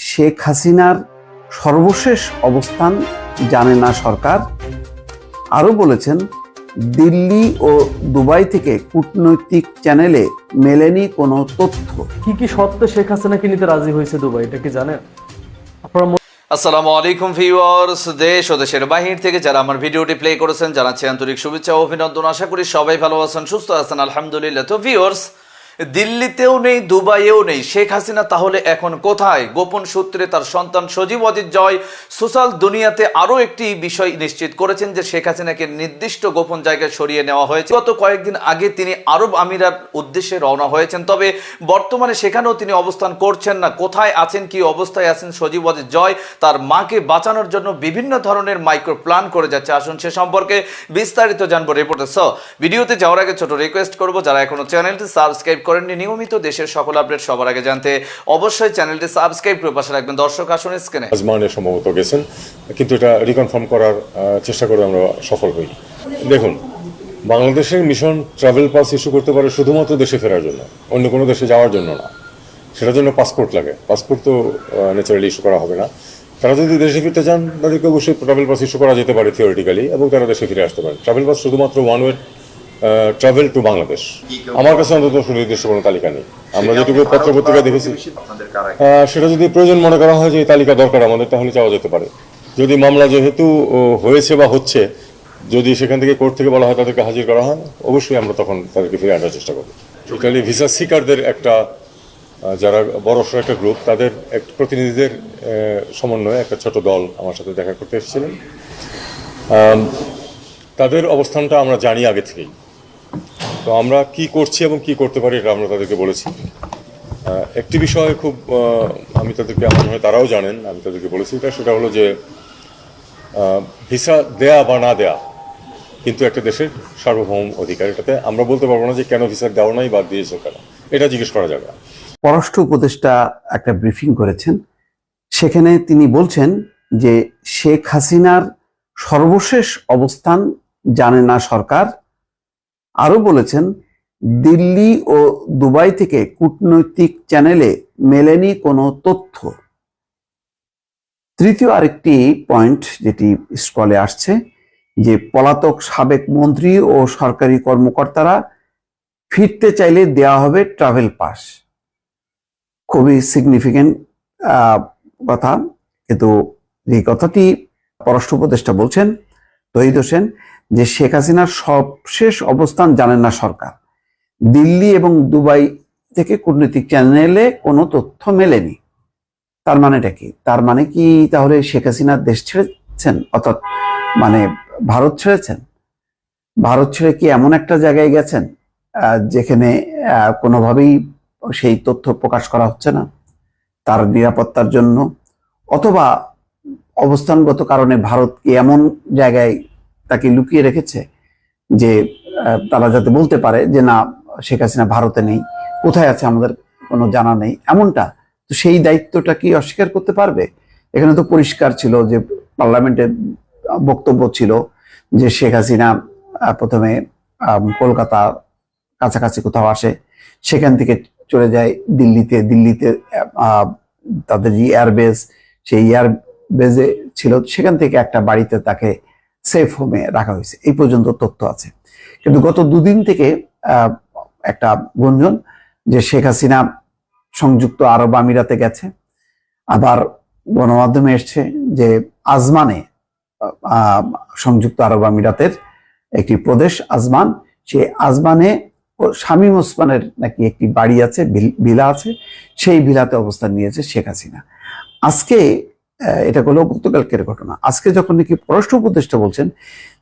শেখ হাসিনার সর্বশেষ অবস্থান জানে না সরকার। আরও বলেছেন দিল্লি ও দুবাই থেকে কূটনৈতিক চ্যানেলে মেলেনি কোনো তথ্য। কি কি সত্ত্বে শেখ হাসিনাকে নিতে রাজি হয়েছে দুবাই এটা কি জানেন? আপনারা আসসালামু আলাইকুম ভিউয়ার্স দেশ ও দেশের বাহির থেকে যারা আমার ভিডিওটি প্লে করেছেন জানাচ্ছি আন্তরিক শুভেচ্ছা ও অভিনন্দন। আশা করি সবাই ভালো আছেন সুস্থ আছেন আলহামদুলিল্লাহ। তো ভিউয়ার্স দিল্লিতেও নেই, দুবাইয়েও নেই। শেখ হাসিনা তাহলে এখন কোথায়? গোপন সূত্রে তার সন্তান সজীব অজিত জয় সোশ্যাল দুনিয়াতে আরও একটি বিষয় নিশ্চিত করেছেন যে শেখ হাসিনাকে নির্দিষ্ট গোপন জায়গায় সরিয়ে নেওয়া হয়েছে। গত কয়েকদিন আগে তিনি আরব আমিরার উদ্দেশ্যে রওনা হয়েছেন, তবে বর্তমানে সেখানেও তিনি অবস্থান করছেন না। কোথায় আছেন, কি অবস্থায় আছেন সজীব অজিত জয়, তার মাকে বাঁচানোর জন্য বিভিন্ন ধরনের মাইক্রো প্ল্যান করে যাচ্ছে। আসুন সে সম্পর্কে বিস্তারিত জানব রিপোর্টে। সো ভিডিওতে যাওয়ার আগে ছোট রিকোয়েস্ট করব, যারা এখনও চ্যানেলটি সাবস্ক্রাইব করেননি। নিয়মিত দেশের সকল আপডেট সবার আগে জানতে অবশ্যই চ্যানেলটি সাবস্ক্রাইব করে পাশে রাখবেন। দর্শক, আসুন স্ক্রিনে। আজমানে সম্ভবত গেছেন, কিন্তু এটা রিকনফার্ম করার চেষ্টা করে আমরা সফল হই। দেখুন, বাংলাদেশের মিশন ট্রাভেল পাস ইস্যু করতে পারে শুধুমাত্র দেশে ফেরার জন্য, অন্য কোনো দেশে যাওয়ার জন্য না। সেটার জন্য পাসপোর্ট লাগে। পাসপোর্ট তো ন্যাচারালি ইস্যু করা হবে না। তারা যদি দেশে ফিরতে চান, তাদেরকে অবশ্যই ট্রাভেল পাস ইস্যু করা যেতে পারে থিওরিটিক্যালি এবং তারা দেশে ফিরে আসতে পারে। ট্রাভেল পাস শুধুমাত্র one way travel to Bangladesh আমার কাছে অন্তত সুনির্দিষ্ট কোনো তালিকা নেই। আমরা যেটুকু পত্র পত্রিকা দেখেছি সেটা যদি প্রয়োজন মনে করা হয় যে এই তালিকা দরকার আমাদের তাহলে চাওয়া যেতে পারে। যদি মামলা যেহেতু হয়েছে বা হচ্ছে যদি সেখান থেকে কোর্ট থেকে বলা হয় তাদেরকে হাজির করা হয় অবশ্যই আমরা তখন তাদেরকে ফিরে আনার চেষ্টা করব। টোটালি ভিসা সিকারদের একটা যারা বড় সড় একটা গ্রুপ তাদের এক প্রতিনিধিদের সমন্বয়ে একটা ছোট দল আমার সাথে দেখা করতে এসেছিলেন। তাদের অবস্থানটা আমরা জানি আগে থেকেই। তো আমরা কি করছি এবং কি করতে পারি এটা আমরা তাদেরকে বলেছি। একটি বিষয় খুব আমি তাদেরকে আমার হয় তারাও জানেন, আমি তাদেরকে বলেছি এটা, সেটা হলো যে ভিসা দেয়া বা না দেয়া কিন্তু একটা দেশের সার্বভৌম অধিকার, এটাতে আমরা বলতে পারব না যে কেন ভিসা দেওয়া নাই বা দিয়েছে কেন, এটা জিজ্ঞেস করা যাবে না। পররাষ্ট্র উপদেষ্টা একটা ব্রিফিং করেছেন, সেখানে তিনি বলছেন যে শেখ হাসিনার সর্বশেষ অবস্থান জানে না সরকার আরও বলেছেন, দিল্লি ও দুবাই থেকে কূটনৈতিক চ্যানেলে মেলেনি কোনো তথ্য। তৃতীয় আরেকটি পয়েন্ট যেটি স্কলে আসছে, যে পলাতক সাবেক মন্ত্রী ও সরকারি কর্মকর্তারা ফিরতে চাইলে দেওয়া হবে ট্রাভেল পাস। খুবই সিগনিফিকেন্ট কথা। কিন্তু এই কথাটি পররাষ্ট্র উপদেষ্টা বলছেন, তহিদ হোসেন যে শেখ হাসিনার সবশেষ অবস্থান জানেন না সরকার। দিল্লি এবং দুবাই থেকে কূটনৈতিক চ্যানেলে কোনো তথ্য মেলেনি। তার মানেটা কি? তার মানে কি তাহলে শেখ হাসিনা দেশ ছেড়েছেন? অর্থাৎ মানে ভারত ছেড়েছেন? ভারত ছেড়ে কি এমন একটা জায়গায় গেছেন যেখানে কোনোভাবেই সেই তথ্য প্রকাশ করা হচ্ছে না? তার নিরাপত্তার জন্য? অথবা অবস্থানগত কারণে ভারত এমন জায়গায় তাকে লুকিয়ে রেখেছে যে তারা যাতে বলতে পারে যে, না, শেখ হাসিনা ভারতে নেই, কোথায় আছে আমাদের কোনো জানা নেই। এমনটা। তো সেই দায়িত্বটা কি অস্বীকার করতে পারবে? এখানে তো পরিষ্কার ছিল যে পার্লামেন্টের বক্তব্য ছিল যে, শেখ হাসিনা প্রথমে কলকাতা কাছাকাছি কোথাও আসে, সেখান থেকে চলে যায় দিল্লিতে। দিল্লিতে তাদের যে এয়ারবেস সেই এয়ার বেজে ছিল। সেখান থেকে একটা বাড়িতে তাকে সেফ হোমে রাখা হয়েছে। এই পর্যন্ত তথ্য আছে। কিন্তু গত দুদিন থেকে একটা গুঞ্জন যে শেখ হাসিনা সংযুক্ত আরব আমিরাতে গেছে। আবার গণমাধ্যমে এসছে যে আজমানে সংযুক্ত আরব আমিরাতের একটি প্রদেশ আজমান সে আজমানে শামীম ওসমানের নাকি একটি বাড়ি আছে ভিল- আছে, সেই ভিলাতে অবস্থান নিয়েছে শেখ হাসিনা। আজকে এটা হলো গতকালকের ঘটনা। আজকে যখন নাকি পররাষ্ট্র উপদেষ্টা বলছেন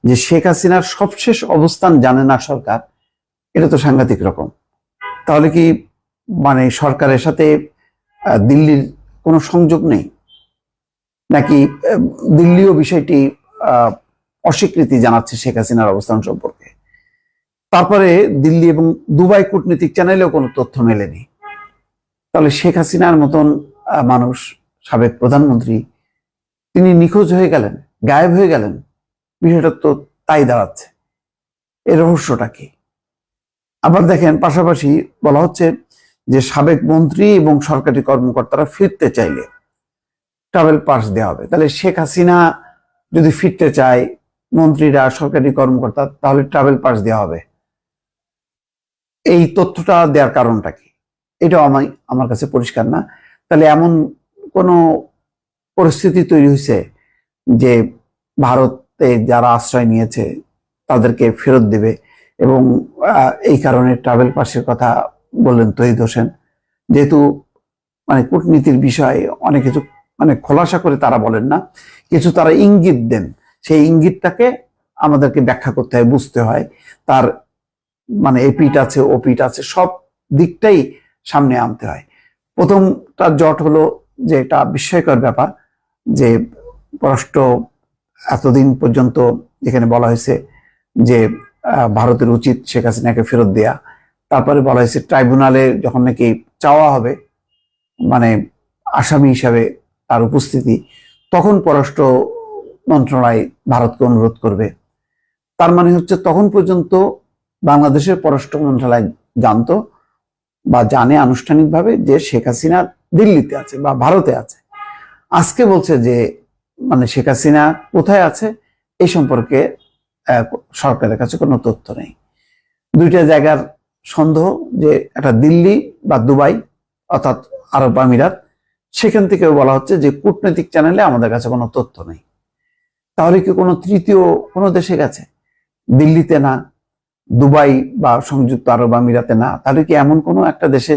যে শেখ হাসিনার সবশেষ অবস্থান জানে না সরকার, এটা তো সাংঘাতিক রকম। তাহলে কি মানে সরকারের সাথে দিল্লির কোনো সংযোগ নেই? নাকি দিল্লিও বিষয়টি অস্বীকৃতি জানাচ্ছে শেখ হাসিনার অবস্থান সম্পর্কে? তারপরে দিল্লি এবং দুবাই কূটনীতিক চ্যানেলেও কোনো তথ্য মেলেনি। তাহলে শেখ হাসিনার মতন মানুষ, সাবেক প্রধানমন্ত্রী তিনি নিখোঁজ হয়ে গেলেন, গায়েব হয়ে গেলেন। বিষয়টা তো তাই দাঁড়াচ্ছে। এর রহস্যটা কি? আবার দেখেন, পাশাপাশি বলা হচ্ছে যে সাবেক মন্ত্রী এবং সরকারি কর্মকর্তারা ফিরতে চাইলে ট্রাভেল পাস দেওয়া হবে। তাহলে শেখ হাসিনা যদি ফিরতে চায়, মন্ত্রীরা, সরকারি কর্মকর্তা, তাহলে ট্রাভেল পাস দেওয়া হবে। এই তথ্যটা দেওয়ার কারণটা কি? এটাও আমার আমার কাছে পরিষ্কার না। তাহলে এমন কোনো পরিস্থিতি তৈরি হয়েছে যে ভারতে যারা আশ্রয় নিয়েছে তাদেরকে ফেরত দেবে এবং এই কারণে ট্রাভেল পাসের কথা বললেন তহিদ হোসেন। যেহেতু মানে কূটনীতির বিষয়ে অনেক কিছু মানে খোলাসা করে তারা বলেন না, কিছু তারা ইঙ্গিত দেন। সেই ইঙ্গিতটাকে আমাদেরকে ব্যাখ্যা করতে হয়, বুঝতে হয়। তার মানে এপিট আছে ওপিট আছে, সব দিকটাই সামনে আনতে হয়। প্রথমটা জট হলো যে এটা বিস্ময়কর ব্যাপার। যে পররাষ্ট্র এতদিন পর্যন্ত যেখানে বলা হয়েছে যে ভারতের উচিত শেখ হাসিনাকে ফেরত দেয়া। তারপরে বলা হয়েছে ট্রাইব্যুনালে যখন নাকি চাওয়া হবে মানে আসামি হিসাবে তার উপস্থিতি, তখন পররাষ্ট্র মন্ত্রণালয় ভারতকে অনুরোধ করবে। তার মানে হচ্ছে তখন পর্যন্ত বাংলাদেশের পররাষ্ট্র মন্ত্রণালয় জানতো বা জানে আনুষ্ঠানিকভাবে যে শেখ হাসিনা দিল্লিতে আছে বা ভারতে আছে। আজকে বলছে যে মানে শেখ হাসিনা কোথায় আছে? এই সম্পর্কে সরকারের কাছে কোনো তথ্য নেই। দুইটা জায়গার সন্দেহ যে একটা দিল্লি বা দুবাই, অর্থাৎ আরব আমিরাত, সেখান থেকে বলা হচ্ছে যে কূটনৈতিক চ্যানেলে আমাদের কাছে কোনো তথ্য নেই। তাহলে কি কোনো তৃতীয় কোনো দেশে গেছে? দিল্লিতে না, দুবাই বা সংযুক্ত আরব আমিরাতে না? তাহলে কি এমন কোনো একটা দেশে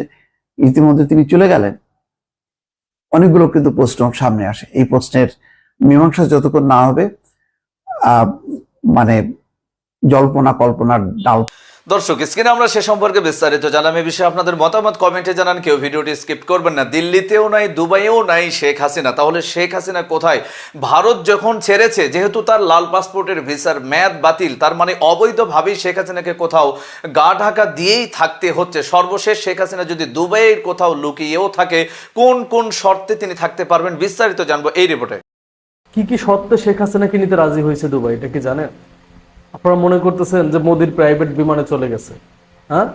ইতিমধ্যে তিনি চলে গেলেন? অনেকগুলো কিন্তু প্রশ্ন সামনে আসে। এই প্রশ্নের মীমাংসা যতক্ষণ না হবে মানে জল্পনা কল্পনার ডাউট দর্শক স্ক্রিনে আমরা সে সম্পর্কে বিস্তারিত জানলাম এই বিষয়ে আপনাদের মতামত কমেন্টে জানান, কেউ ভিডিওটি স্কিপ করবেন না। দিল্লিতেও নাই, দুবাইয়েও নাই শেখ হাসিনা। তাহলে শেখ হাসিনা কোথায়? ভারত যখন ছেড়েছে, যেহেতু তার লাল পাসপোর্টের ভিসার মেয়াদ বাতিল, তার মানে অবৈধভাবেই শেখ হাসিনাকে কোথাও গা ঢাকা দিয়েই থাকতে হচ্ছে। সর্বশেষ শেখ হাসিনা যদি দুবাইয়ের কোথাও লুকিয়েও থাকে, কোন কোন শর্তে তিনি থাকতে পারবেন? বিস্তারিত জানব এই রিপোর্টে কি কি শর্তে শেখ হাসিনাকে নিতে রাজি হয়েছে দুবাই? এটা কি জানেন? আপনারা মনে করতেছেন যে মোদির প্রাইভেট বিমানে চলে গেছে? হ্যাঁ?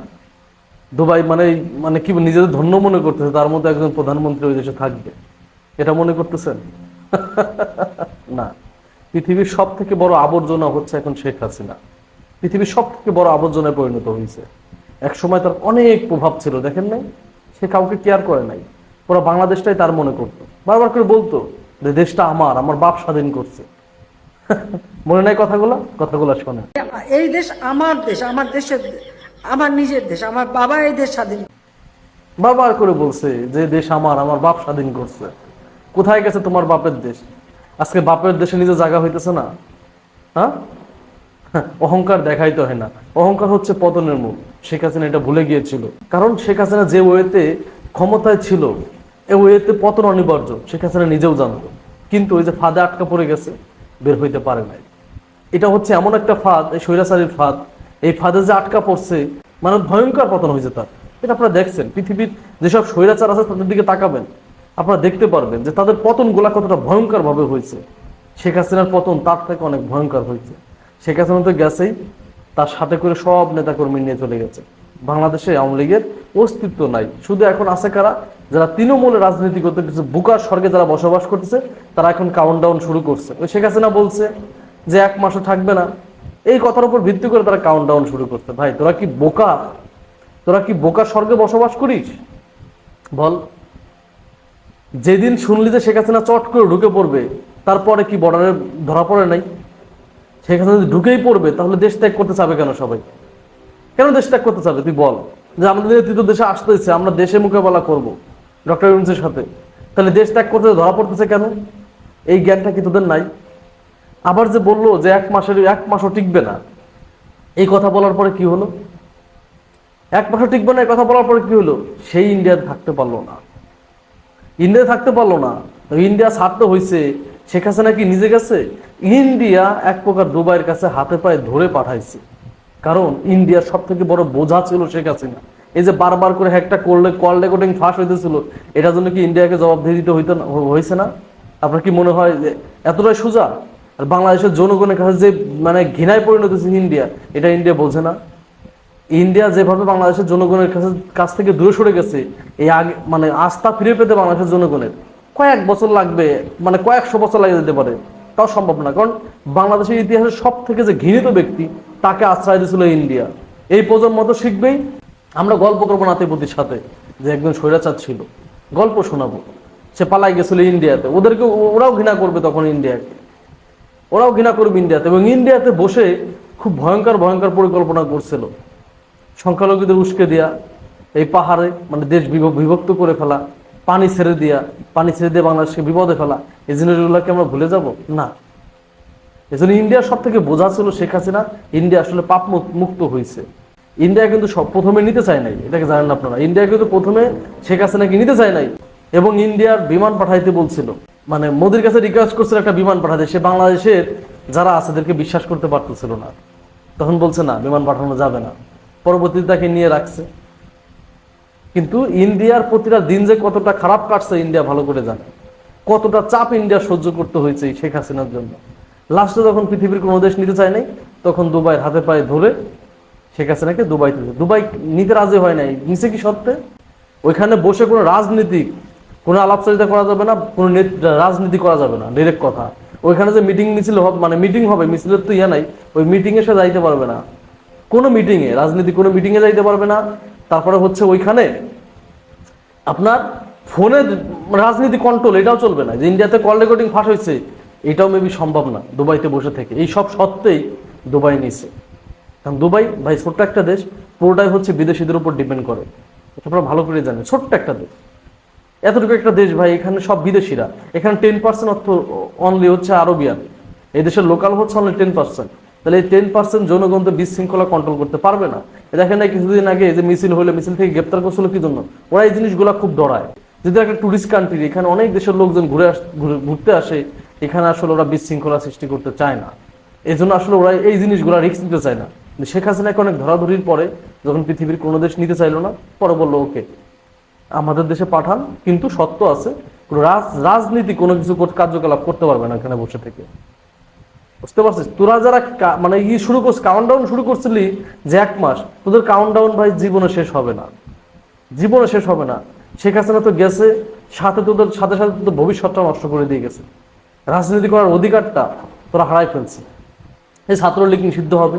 দুবাই মানে মানে কি নিজেদের ধন্য মনে করতেছে? তার মধ্যে একজন প্রধানমন্ত্রী ওই দেশে থাকবে। এটা মনে করতেছেন? না। পৃথিবীর সব থেকে বড় আবর্জনা হচ্ছে এখন শেখ হাসিনা। পৃথিবীর সব থেকে বড় আবর্জনায় পরিণত হয়েছে। এক সময় তার অনেক প্রভাব ছিল, দেখেন নাই? সে কাউকে কেয়ার করে নাই। পুরো বাংলাদেশটাই তার মনে করতো। বারবার করে বলতো যে, দেশটা আমার আমার বাপ স্বাধীন করছে। মনে নাই কথাগুলো? কথাগুলো শোনে। এই দেশ আমার দেশ আমার দেশের আমার নিজের দেশ আমার বাবা এই দেশ স্বাধীন বারবার করে বলছে যে দেশ আমার আমার বাপ স্বাধীন করছে। কোথায় গেছে তোমার বাপের দেশ? আজকে বাপের দেশে নিজে জায়গা হইতেছে না? হ্যাঁ? অহংকার দেখাইতে হয় না। অহংকার হচ্ছে পতনের মূল। শেখ হাসিনা এটা ভুলে গিয়েছিল। কারণ শেখ হাসিনা যে ওয়েতে ক্ষমতায় ছিল এ ওয়েতে পতন অনিবার্য। শেখ হাসিনা নিজেও জানতো। কিন্তু ওই যে ফাঁদে আটকা পড়ে গেছে বের হইতে পারে নাই। এটা হচ্ছে এমন একটা ফাঁদ, এই স্বৈরাচারীর ফাঁদ। এই ফাঁদে যে আটকা পড়ছে মানে ভয়ঙ্কর পতন হয়েছে তার। এটা আপনারা দেখছেন, পৃথিবীর যেসব স্বৈরাচার আছে তাদের দিকে তাকাবেন। আপনারা দেখতে পারবেন যে তাদের পতনগুলা কতটা ভয়ঙ্কর ভাবে হয়েছে। শেখ হাসিনার পতন তার থেকে অনেক ভয়ঙ্কর হয়েছে। শেখ হাসিনা তো গেছেই, তার সাথে করে সব নেতাকর্মী নিয়ে চলে গেছে। বাংলাদেশে আওয়ামী লীগের অস্তিত্ব নাই। শুধু এখন আছে কারা? যারা তৃণমূলে রাজনীতি করতে কিছু বুকার স্বর্গে যারা বসবাস করতেছে, তারা এখন কাউন্ট ডাউন শুরু করছে। ওই শেখ হাসিনা বলছে যে এক মাসও থাকবে না। এই কথার উপর ভিত্তি করে তারা কাউন্ট ডাউন শুরু করছে। ভাই, তোরা কি বোকা? তোরা কি বোকা স্বর্গে বসবাস করিস? বল। যেদিন শুনলি যে শেখ হাসিনা চট করে ঢুকে পড়বে, তারপরে কি বর্ডারে ধরা পড়ে নাই? শেখ হাসিনা যদি ঢুকেই পড়বে, তাহলে দেশ ত্যাগ করতে চাবে কেন সবাই? কেন দেশ ত্যাগ করতে চাবে? তুই বল। যে আমাদের তৃতীয় দেশে আসতেছে, আমরা দেশে মোকাবেলা করব। ডক্টর ইউনুসের সাথে। তাহলে দেশ ত্যাগ করতে ধরা পড়তেছে কেন? এই জ্ঞানটা কি তোদের নাই? আবার যে বলল যে এক মাসের এক মাসও টিকবে না, এই কথা বলার পরে কি হলো? এক মাসও টিকবে না, এই কথা বলার পরে কি হলো? সেই ইন্ডিয়াতে থাকতে পারল না। ইন্ডিয়া থাকতে পারল না। ইন্ডিয়া ছাড়তে হয়েছে শেখ হাসিনা কি নিজে গেছে? ইন্ডিয়া এক প্রকার দুবাইয়ের কাছে হাতে পায়ে ধরে পাঠাইছে। কারণ ইন্ডিয়ার সব থেকে বড় বোঝা ছিল শেখ হাসিনা। এই যে বারবার করে একটা করলে কল রেকর্ডিং ফাঁস হইতেছিল, এটার জন্য কি ইন্ডিয়াকে জবাবদিহি দিতে হইতো হয়েছে না? আপনার কি মনে হয় যে এতটাই সোজা? আর বাংলাদেশের জনগণের কাছে যে মানে ঘৃণায় পরিণত হয়েছে ইন্ডিয়া এটা ইন্ডিয়া বোঝে না। ইন্ডিয়া যেভাবে বাংলাদেশের জনগণের কাছে, কাছ থেকে দূরে সরে গেছে, এই আগে মানে আস্থা ফিরে পেতে বাংলাদেশের জনগণের। কয়েক বছর লাগবে মানে কয়েকশো বছর লাগে যেতে পারে, তাও সম্ভব না। কারণ বাংলাদেশের ইতিহাসের সব থেকে যে ঘৃণিত ব্যক্তি, তাকে আশ্রয় দিয়েছিল ইন্ডিয়া এই প্রজন্ম তো শিখবেই আমরা গল্প করব নাতিপতির সাথে, যে একজন স্বৈরাচার ছিল। গল্প শোনাবো। সে পালাই গেছিল ইন্ডিয়াতে। ওদেরকে, ওরাও ঘৃণা করবে তখন ইন্ডিয়াকে। ওরাও ঘৃণা করবে ইন্ডিয়াতে। এবং ইন্ডিয়াতে বসে খুব ভয়ঙ্কর ভয়ঙ্কর পরিকল্পনা করছিল। সংখ্যালঘুদের উস্কে দেয়া, এই পাহাড়ে মানে দেশ বিভ- বিভক্ত করে ফেলা, পানি ছেড়ে দেয়া, পানি ছেড়ে দিয়ে বাংলাদেশকে বিপদে ফেলা। এই জিনিসগুলোকে আমরা ভুলে যাব? না। এজন্য ইন্ডিয়ার সব থেকে বোঝা ছিল শেখ হাসিনা, ইন্ডিয়া আসলে পাপ মুক্ত হয়েছে ইন্ডিয়া কিন্তু সব প্রথমে নিতে চায় নাই। এটাকে জানেন আপনারা। ইন্ডিয়া কিন্তু প্রথমে শেখ হাসিনাকে নিতে চায় নাই, এবং ইন্ডিয়ার বিমান পাঠাইতে বলছিল। মানে মোদির কাছে রিকোয়েস্ট করছিল একটা বিমান পাঠাতে। সে বাংলাদেশের যারা আছে, তাদেরকে বিশ্বাস করতে পারতেছিল না। তখন বলছে, না, বিমান পাঠানো যাবে না। পরবর্তীতে তাকে নিয়ে রাখছে। কিন্তু ইন্ডিয়ার প্রতিটা দিন যে কতটা খারাপ কাটছে, ইন্ডিয়া ভালো করে জানে। কতটা চাপ ইন্ডিয়া সহ্য করতে হয়েছে শেখ হাসিনার জন্য। লাস্টে যখন পৃথিবীর কোনো দেশ নিতে চায় নাই, তখন দুবাইয়ের হাতে পায়ে ধরে শেখ হাসিনাকে দুবাই তুলে দুবাই নিতে রাজি হয় নাই। নিচে কি সত্ত্বে? ওইখানে বসে কোনো রাজনীতি কোনো আলাপচারিতা করা যাবে না, কোনো নেত- রাজনীতি করা যাবে না ডিরেক্ট কথা। ওইখানে যে মিটিং মিছিল হবে মানে মিটিং হবে, মিছিলের তো ইয়ে নাই, ওই মিটিংয়ে সে যাইতে পারবে না। কোনো মিটিংয়ে রাজনীতি কোনো মিটিংয়ে যাইতে পারবে না। তারপরে হচ্ছে ওইখানে আপনার ফোনে রাজনীতি কন্ট্রোল এটাও চলবে না। যে ইন্ডিয়াতে কল রেকর্ডিং ফাঁস হয়েছে এটাও মেবি সম্ভব না, দুবাইতে বসে থেকে। এই সব সত্ত্বেই দুবাই নিছে। কারণ দুবাই ভাই, ছোট্ট একটা দেশ, পুরোটাই হচ্ছে বিদেশিদের উপর ডিপেন্ড করে। আপনারা ভালো করে জানেন, ছোট্ট একটা দেশ। এতটুকু একটা দেশ ভাই, এখানে সব বিদেশিরা। এখানে টেন পার্সেন্ট অর্থ অনলি হচ্ছে আরবিয়ান। এই দেশের লোকাল হচ্ছে অনলি টেন পার্সেন্ট তাহলে এই টেন পার্সেন্ট জনগণ তো বিশৃঙ্খলা কন্ট্রোল করতে পারবে না। দেখেন না, কিছুদিন আগে যে মিছিল হলে মিছিল থেকে গ্রেপ্তার করছিল কি জন্য? ওরা এই জিনিসগুলো খুব ডরায়। যদি একটা টুরিস্ট কান্ট্রি এখানে অনেক দেশের লোকজন ঘুরে ঘুরতে আসে, এখানে আসলে ওরা বিশৃঙ্খলা সৃষ্টি করতে চায় না। এই জন্য আসলে ওরা এই জিনিসগুলো রিস্ক নিতে চায় না। শেখ হাসিনাকে অনেক ধরাধরির পরে যখন পৃথিবীর কোনো দেশ নিতে চাইলো না, পরে বলল, ওকে, আমাদের দেশে পাঠান, কিন্তু সত্য আছে রাজনীতি কোনো কিছু কার্যকলাপ করতে পারবে না এখানে বসে থেকে। বুঝতে পারছিস? তোরা যারা মানে ই শুরু করছিস কাউন্টডাউন শুরু করছিলি যে এক মাস, তোদের কাউন্টডাউন ভাই জীবনে শেষ হবে না। জীবনে শেষ হবে না। শেখ হাসিনা তো গেছে, সাথে তোদের, সাথে সাথে তোদের ভবিষ্যৎটা নষ্ট করে দিয়ে গেছে। রাজনীতি করার অধিকারটা তোরা হারাই ফেলছিস। এই ছাত্রলীগ নিষিদ্ধ হবে।